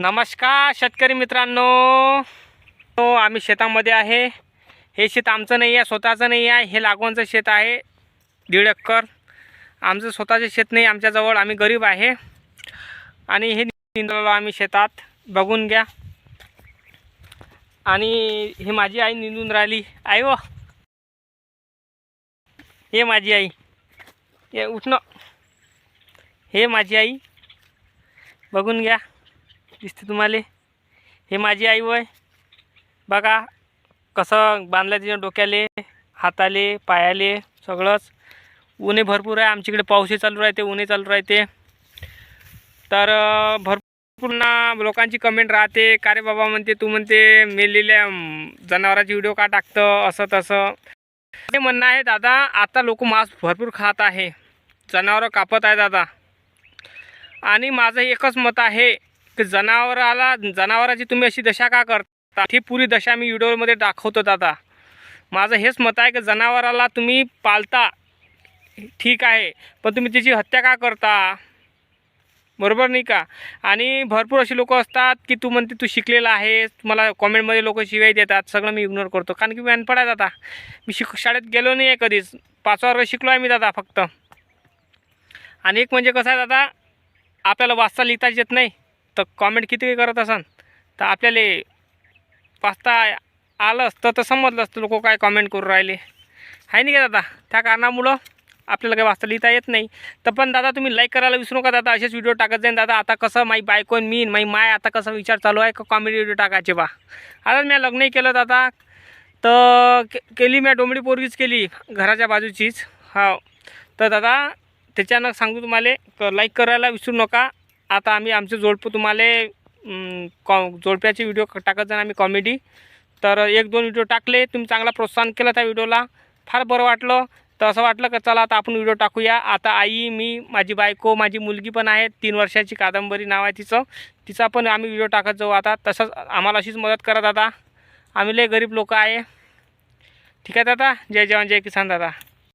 नमस्कार शेतकरी मित्रांनो. हो, आम्ही शेतामध्ये आहे. हे शेत आमचं नाही आहे स्वतःचं नाही आहे. हे लागवणचं शेत आहे दीड एकर. आमचं स्वतःचं शेत नाही आमच्याजवळ आम्ही गरीब आहे. आणि हे निंदलो आम्ही शेतात बघून घ्या. आणि हे माझी आई निंदून राहिली. आई व हे माझी आई. हे उठणं हे माझी आई. बघून घ्या. दिसते तुम्हाला. हे माझी आई वय. बघा कसं बांधलं तिच्या डोक्याले हाताले पायाले सगळंच. ऊनही भरपूर आहे आमच्याकडे पाऊसही चालू राहते ऊनही चालू राहते. तर भरपूर ना लोकांची कमेंट राहते. का रे बाबा म्हणते तू म्हणते मेलेल्या जनावराची व्हिडिओ का टाकतं असं तसं. हे म्हणणं आहे दादा आता लोक मांस भरपूर खात आहे. जनावरं कापत आहे दादा. आणि माझं एकच मत आहे ते जनावराला जनावराची तुम्ही अशी दशा का करता? ही पुरी दशा मी व्हिडिओमध्ये दाखवतो दादा. माझं हेच मत आहे की जनावराला तुम्ही पालता ठीक आहे. पण तुम्ही तिची हत्या का करता? बरोबर नाही का? आणि भरपूर अशी लोक असतात की तू म्हणते तू शिकलेला आहेस. मला कॉमेंटमध्ये लोक शिवाय देतात. सगळं मी इग्नोर करतो. कारण की मी अनपड आहे दादा. मी शिक शाळेत गेलो नाही आहे कधीच. पाच वर्ग शिकलो आहे मी दादा फक्त. आणि एक म्हणजे कसं आहे दादा? आपल्याला वाचता लिहिताच येत नाही. तर कॉमेंट किती करत असन तर आपल्याला वाचता आलं असतं तर समजलं असतं लोक काय कॉमेंट करू राहिले. आहे नाही का दादा? त्या कारणामुळं आपल्याला काही वाचता लिहिता येत नाही. तर पण दादा तुम्ही लाईक करायला विसरू नका दादा. असेच व्हिडिओ टाकत जाईन दादा. आता कसं माई बायको मी माई माय आता कसं विचार चालू आहे का कॉमेडी व्हिडिओ टाकायचे बा. आता मी लग्नही केलं दादा. तर के केली मी डोंबडी पोरगीच केली घराच्या बाजूचीच. हो तर दादा त्याच्यानं सांगू तुम्हाला क लाईक करायला विसरू नका. आता आम्ही आमचे जोडपं तुम्हाला कॉ जोडप्याचे व्हिडिओ टाकत जाणार आम्ही कॉमेडी तर एक दोन व्हिडिओ टाकले तुम्ही चांगला प्रोत्साहन केलं त्या व्हिडिओला फार बरं वाटलं. तर असं वाटलं का चला आता आपण व्हिडिओ टाकूया. आता आई मी माझी बायको माझी मुलगी पण आहे तीन वर्षाची कादंबरी नाव आहे तिचं. तिचा पण आम्ही व्हिडिओ टाकत जाऊ आता. तसंच आम्हाला अशीच मदत करा दादा. आम्ही लय गरीब लोक आहे. ठीक आहे दादा? जय जवान जय किसान दादा.